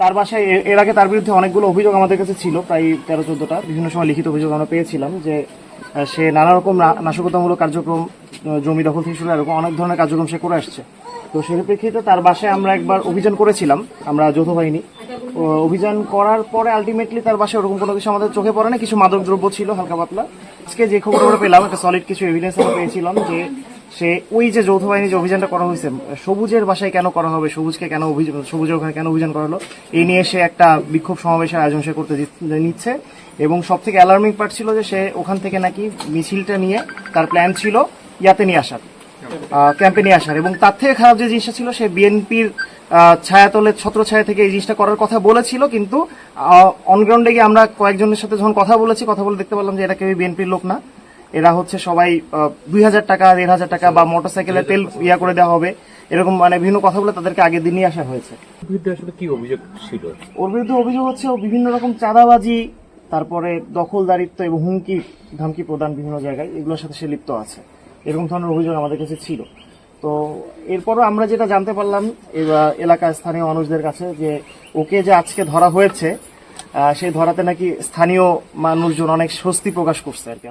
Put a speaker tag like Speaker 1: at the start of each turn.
Speaker 1: তার বাসায় এর আগে তার বিরুদ্ধে অনেকগুলো অভিযোগ আমাদের কাছে ছিল, প্রায় তেরো, চোদ্দটা। বিভিন্ন সময় লিখিত অভিযোগ আমরা পেয়েছিলাম যে সে নানা রকম নাশকতামূলক কার্যক্রম জমি দখল থেকে শুরু, এরকম অনেক ধরনের কার্যক্রম সে করে আসছে। তো সেই প্রেক্ষিতে তার বাসায় আমরা একবার অভিযান করেছিলাম, আমরা যৌথ বাহিনী। অভিযান করার পরে আলটিমেটলি তার বাসায় ওরকম কোনো কিছু আমাদের চোখে পড়ে না কিছু মাদক দ্রব্য ছিল, হালকা পাতলা। আজকে যে খবর আমরা পেলাম, একটা সলিড কিছু এভিডেন্স আমরা পেয়েছিলাম যে সে ওই যে যৌথ বাহিনী যে অভিযানটা করা হয়েছে, সবুজের বাসায় কেন করা হবে, সবুজকে কেন সবুজের ওখানে কেন অভিযান করা হলো এই নিয়ে সে একটা বিক্ষোভ সমাবেশের আয়োজন সে করতে নিচ্ছে। এবং সব থেকে অ্যালার্মিং পার্ট ছিল যে সে ওখান থেকে নাকি মিছিলটা নিয়ে তার প্ল্যান ছিল ইয়াতে নিয়ে আসার ক্যাম্পে নিয়ে আসার। এবং তার থেকে খারাপ যে জিনিসটা ছিল, সে বিএনপির ছায়াতলের ছত্র ছায়া থেকে এই জিনিসটা করার কথা বলেছিল, কিন্তু অনগ্রাউন্ডে গিয়ে আমরা কয়েকজনের সাথে যখন কথা বলেছি, কথা বলে দেখতে পারলাম যে এটা কেউ বিএনপির লোক না। এরা হচ্ছে সবাই দুই হাজার টাকা দেড় হাজার টাকা বা মোটর সাইকেলের তেল ইয়া করে দেওয়া হবে। এরকম মানে বিভিন্ন কথা বলে তাদেরকে আগের দিন নিয়ে আসা হয়েছে।
Speaker 2: আসলে কি অভিযোগ ছিল?
Speaker 1: ওর বিরুদ্ধে অভিযোগ হচ্ছে ও বিভিন্ন রকম চাঁদাবাজি তারপরে দখলদারিত্ব এবং হুমকি ধামকি প্রদান বিভিন্ন জায়গায় এগুলোর সাথে সে লিপ্ত আছে। এরকম ধরনের অভিযোগ আমাদের কাছে ছিল। তো এরপরও আমরা যেটা জানতে পারলাম এলাকার স্থানীয় মানুষদের কাছে যে ওকে যে আজকে ধরা হয়েছে সেই ধরাতে নাকি স্থানীয় মানুষজন অনেক স্বস্তি প্রকাশ করছে আর কি।